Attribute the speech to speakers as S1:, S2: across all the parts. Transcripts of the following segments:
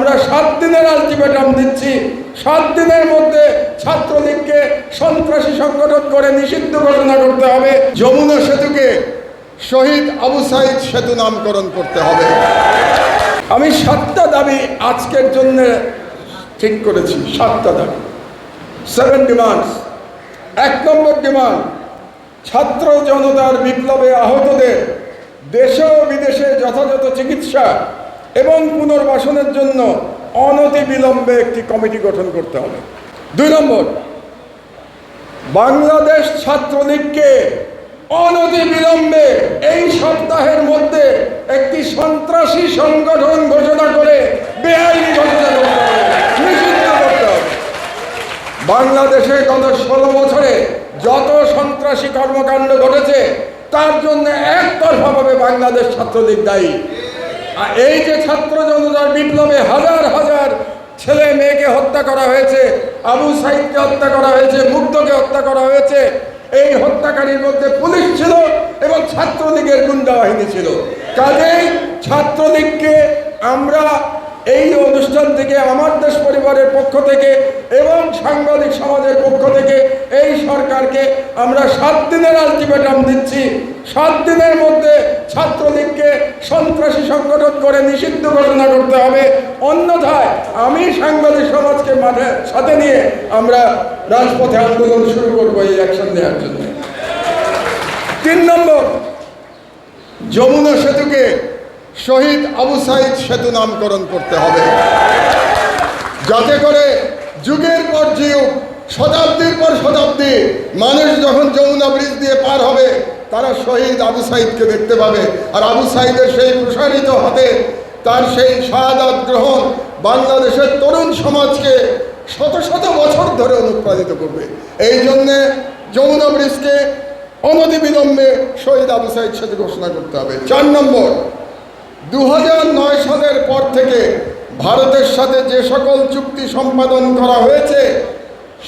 S1: আমরা সাত দিনের আলটিমেটাম দিচ্ছি। সাত দিনের মধ্যে ছাত্রলীগকে সন্ত্রাসী সংগঠন করে নিষিদ্ধ ঘোষণা করতে হবে।
S2: যমুনা সেতুকে শহীদ আবু সাইদ সেতু নামকরণ করতে হবে।
S1: আমি সাতটা দাবি আজকের জন্য ঠিক করেছি সাতটা দাবি। সেভেন ডিমান্ডস এক নম্বর ডিমান্ড ছাত্র জনতার বিপ্লবে আহতদের দেশে ও বিদেশে যথাযথ চিকিৎসা। এবং পুনর্বাসনের জন্য অনতি বিলম্বে একটি কমিটি গঠন করতে হবে। দুই নম্বর, বাংলাদেশ ছাত্রলীগকে অনতি বিলম্বে এই সপ্তাহের মধ্যে একটি সন্ত্রাসী সংগঠন ঘোষণা করে বেআইনি ঘোষণা করতে হবে। নিষিদ্ধ করতে হবে। বাংলাদেশে গত ষোলো বছরে যত সন্ত্রাসী কর্মকাণ্ড ঘটেছে, তার জন্য একতরফাভাবে বাংলাদেশ ছাত্রলীগ দায়ী। আর এই যে ছাত্র জনতার বিপ্লবে হাজার হাজার ছেলে মেয়েকে হত্যা করা হয়েছে, আবু সাইদকে হত্যা করা হয়েছে, মুগ্ধকে হত্যা করা হয়েছে, এই হত্যাকারীর মধ্যে পুলিশ ছিল এবং ছাত্রলীগের গুন্ডা বাহিনী ছিল। কাজেই ছাত্রলীগকে আমরা এই অনুষ্ঠান থেকে, আমার দেশ পরিবারের পক্ষ থেকে এবং সাংবাদিক সমাজের পক্ষ থেকে এই সরকারকে আমরা সাত দিনের আলটিমেটাম দিচ্ছি। সাত দিনের মধ্যে ছাত্রলীগকে সন্ত্রাসী সংগঠন করে নিষিদ্ধ ঘোষণা করতে হবে। অন্যথায় আমি সাংবাদিক সমাজকে মাঠে, সাথে নিয়ে আমরা রাজপথে আন্দোলন শুরু করব এই অ্যাকশন নেওয়ার জন্য। তিন নম্বর,
S2: যমুনা সেতুকে শহীদ আবু সাইদ সেতু নামকরণ করতে হবে। যাতে করে যুগের পর যুগ শতাব্দীর পর শতাব্দী মানুষ যখন যমুনা ব্রিজ দিয়ে পার হবে, তারা শহীদ আবু সাইদকে দেখতে পাবে। আর আবু সাইদের সেই প্রসারিত হাতে তার সেই শাহাদাত গ্রহণ বাংলাদেশের তরুণ সমাজকে শত শত বছর ধরে অনুপ্রাণিত করবে। এই জন্যে যমুনা ব্রিজকে অনতিবিলম্বে শহীদ আবু সাইদ সাথে ঘোষণা করতে হবে। চার নম্বর দু সালের পর থেকে ভারতের সাথে যে সকল চুক্তি সম্পাদন করা হয়েছে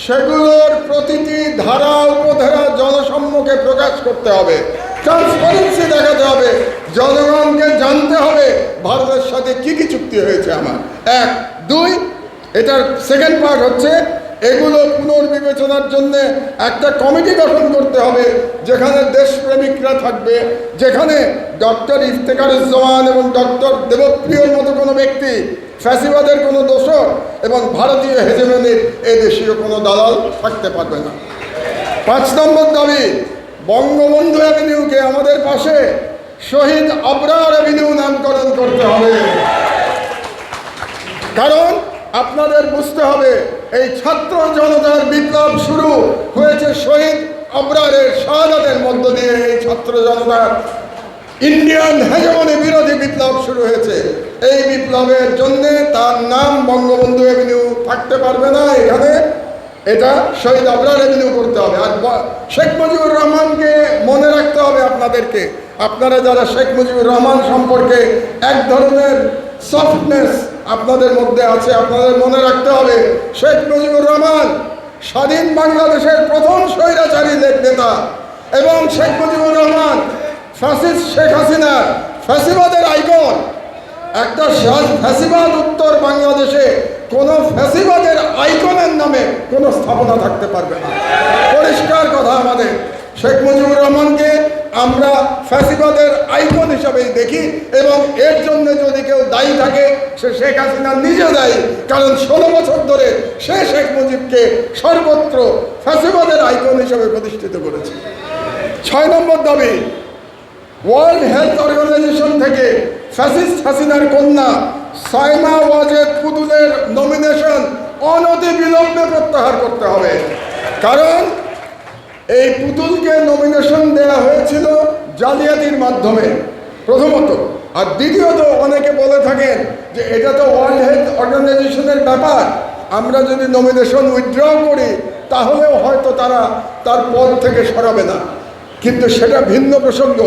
S2: সেগুলোর প্রতিটি ধারা, উপধারা, জনসম্মুখে প্রকাশ করতে হবে। ট্রান্সপারেন্সি দেখাতে হবে। জনগণকে জানতে হবে ভারতের সাথে কি কি চুক্তি হয়েছে আমার। এক, দুই, এটার সেকেন্ড পার্ট হচ্ছে, এগুলো পুনর্বিবেচনার জন্য একটা কমিটি গঠন করতে হবে, যেখানে দেশপ্রেমিকরা থাকবে, যেখানে ডক্টর ইফতেকারুজ্জামান এবং ডক্টর দেবপ্রিয়র মতো কোনো ব্যক্তি, ফ্যাসিবাদের কোনো দোষর এবং ভারতীয় হেজেমনির এ দেশীয় কোনো দালাল থাকতে পারবে না। পাঁচ নম্বর দাবি, বঙ্গবন্ধু অ্যাভিনিউকে আমাদের পাশে শহীদ আবরার অ্যাভিনিউ নামকরণ করতে হবে। কারণ আপনাদের বুঝতে হবে, এই ছাত্র জনতার বিপ্লব শুরু হয়েছে শহীদ আবরারের শাহাদাতের মধ্য দিয়ে, এই ছাত্র জনতার ইন্ডিয়ান হেজমনি বিরোধী বিপ্লব শুরু হয়েছে। এই বিপ্লবের জন্য তার নাম বঙ্গবন্ধু এভিনিউ থাকতে পারবে না এখানে। এটা শহীদ আবরার এভিনিউ করতে হবে। আর শেখ মুজিবুর রহমানকে মনে রাখতে হবে আপনাদেরকে। আপনারা যারা শেখ মুজিবুর রহমান সম্পর্কে এক ধরনের সফটনেস আপনাদের মধ্যে আছে, আপনাদের মনে রাখতে হবে, শেখ মুজিবুর রহমান স্বাধীন বাংলাদেশের প্রথম স্বৈরাচারী নেতা এবং শেখ মুজিবুর রহমান ফ্যাসিস্ট শেখ হাসিনার ফ্যাসিবাদের আইকন। একটা শেষ ফ্যাসিবাদ উত্তর বাংলাদেশে কোনো ফ্যাসিবাদের আইকনের নামে কোনো স্থাপনা থাকতে পারবে না। পরিষ্কার কথা আমাদের। শেখ মুজিবুর রহমানকে আমরা ফ্যাসিবাদের আইকন হিসাবেই দেখি এবং এর জন্য যদি কেউ দায়ী থাকে, সে শেখ হাসিনা নিজে দায়ী। কারণ ষোলো বছর ধরে সে শেখ মুজিবকে সর্বত্র ফ্যাসিবাদের আইকন হিসাবে প্রতিষ্ঠিত করেছে। ছয় নম্বর দাবি ওয়ার্ল্ড হেলথ অর্গানাইজেশন থেকে ফ্যাসিস্ট হাসিনার কন্যা সাইমা ওয়াজেদ পুতুলের নমিনেশন অনতি বিলম্বে প্রত্যাহার করতে হবে। কারণ এই পুতুলকে নমিনেশন দেওয়া হয়েছিল জালিয়াতির মাধ্যমে। প্রথমত, আর দ্বিতীয়ত অনেকে বলে থাকেন যে এটা তো ওয়ার্ল্ড হেলথ অর্গানাইজেশনের ব্যাপার। আমরা যদি নমিনেশন উইথড্র করি, তাহলেও হয়তো তারা তার পদ থেকে সরাবে না। কিন্তু সেটা ভিন্ন প্রসঙ্গ।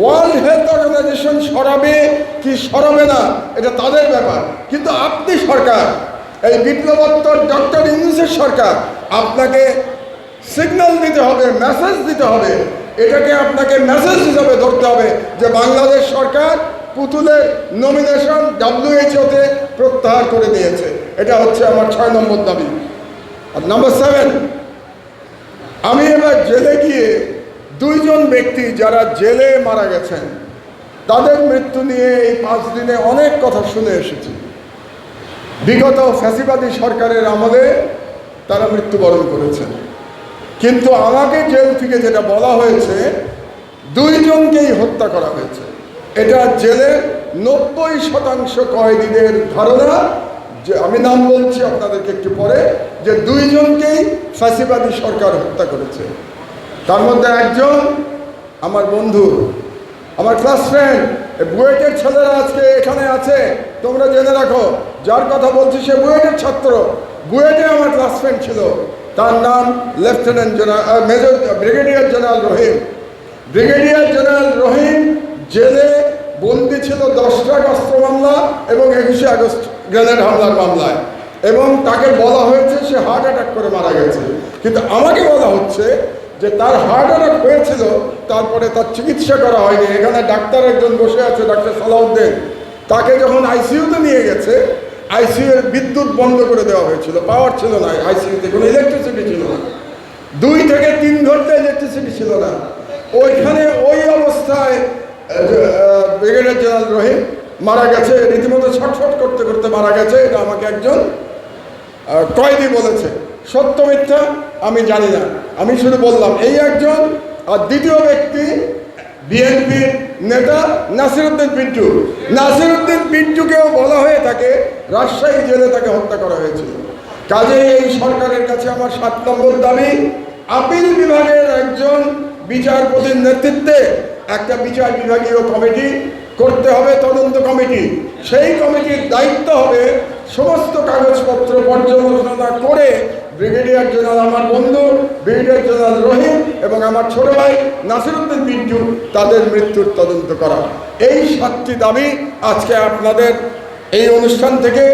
S2: ওয়ার্ল্ড হেলথ অর্গানাইজেশন সরাবে কি সরাবে না, এটা তাদের ব্যাপার। কিন্তু আপনি সরকার, এই বিপ্লবোত্তর ডক্টর ইউনুসের সরকার, আপনাকে সিগন্যাল দিতে হবে মেসেজ দিতে হবে। এটাকে আপনাকে মেসেজ হিসাবে ধরতে হবে যে বাংলাদেশ সরকার পুতুলের নমিনেশন ডাব্লিউএইচওতে প্রত্যাহার করে দিয়েছে। এটা হচ্ছে আমার ছয় নম্বর দাবি। আর নাম্বার সেভেন আমি এবার জেলে গিয়ে দুইজন ব্যক্তি যারা জেলে মারা গেছেন, তাদের মৃত্যু নিয়ে এই পাঁচ দিনে অনেক কথা শুনে এসেছি। বিগত ফ্যাসিবাদী সরকারের আমলে তারা মৃত্যুবরণ করেছেন। কিন্তু আমাকে জেল থেকে যেটা বলা হয়েছে, দুইজনকেই হত্যা করা হয়েছে। এটা জেলের নব্বই শতাংশ কয়েদিদের ধারণা। যে আমি নাম বলছি আপনাদেরকে একটু পরে, যে দুইজনকেই ফ্যাসিবাদী সরকার হত্যা করেছে। তার মধ্যে একজন আমার বন্ধু, আমার ক্লাস ফ্রেন্ড বুয়েটের ছেলেরা আজকে এখানে আছে, তোমরা জেনে রাখো, যার কথা বলছি সে বুয়েটের ছাত্র, বুয়েটে আমার ক্লাস ফ্রেন্ড ছিল, তার নাম lieutenant general major brigadier general Rahim. Brigadier general Rahim জেলে বন্দি ছিল দশটা অস্ত্র মামলা এবং একুশে আগস্ট গ্রেনেড হামলার মামলায়। এবং তাকে বলা হয়েছে সে হার্ট অ্যাটাক করে মারা গেছে। কিন্তু আমাকে বলা হচ্ছে যে তার হার্ট অ্যাটাক হয়েছিল, তারপরে তার চিকিৎসা করা হয়নি। এখানে ডাক্তার একজন বসে আছে, ডাক্তার সালাউদ্দিন। তাকে যখন আইসিইউতে নিয়ে গেছে আইসিইউ এর বিদ্যুৎ বন্ধ করে দেওয়া হয়েছিল। পাওয়ার ছিল না আইসিইউতে কোনো ইলেকট্রিসিটি ছিল না। দুই থেকে তিন ঘণ্টা ইলেকট্রিসিটি ছিল না। ওইখানে ওই অবস্থায় ব্রিগেডিয়ার জেনারেল রহিম মারা গেছে। রীতিমতো ছটফট করতে করতে মারা গেছে। এটা আমাকে একজন কয়েদি বলেছে। সত্য মিথ্যা আমি জানি না। আমি শুধু বললাম, এই একজন আর দ্বিতীয় ব্যক্তি বিএনপির নেতা নাসিরুদ্দিন পিন্টু। নাসিরুদ্দিন পিন্টুকেও বলা হয়ে থাকে, রাজশাহী জেলে তাকে হত্যা করা হয়েছিল। কাজেই এই সরকারের কাছে আমার সাত নম্বর দাবি, আপিল বিভাগের একজন বিচারপতির নেতৃত্বে একটা বিচার বিভাগীয় কমিটি করতে হবে, তদন্ত কমিটি। সেই কমিটির দায়িত্ব হবে সমস্ত কাগজপত্র পর্যালোচনা করে ব্রিগেডিয়ার জেনারেল আমার বন্ধু, ব্রিগেডিয়ার জেনারেল রহিম এবং আমার ছোট ভাই নাসিরুদ্দিন পিন্টু তাদের মৃত্যুর তদন্ত করা এই সাতটি দাবি আজকে আপনাদের এই অনুষ্ঠান থেকে,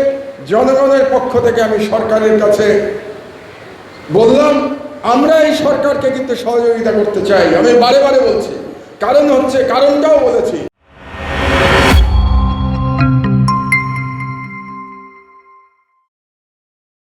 S2: জনগণের পক্ষ থেকে আমি সরকারের কাছে বললাম, আমরা এই সরকারকে কিন্তু সহযোগিতা করতে চাই। আমি বারে বারে বলছি, কারণ হচ্ছে, কারণটাও বলেছি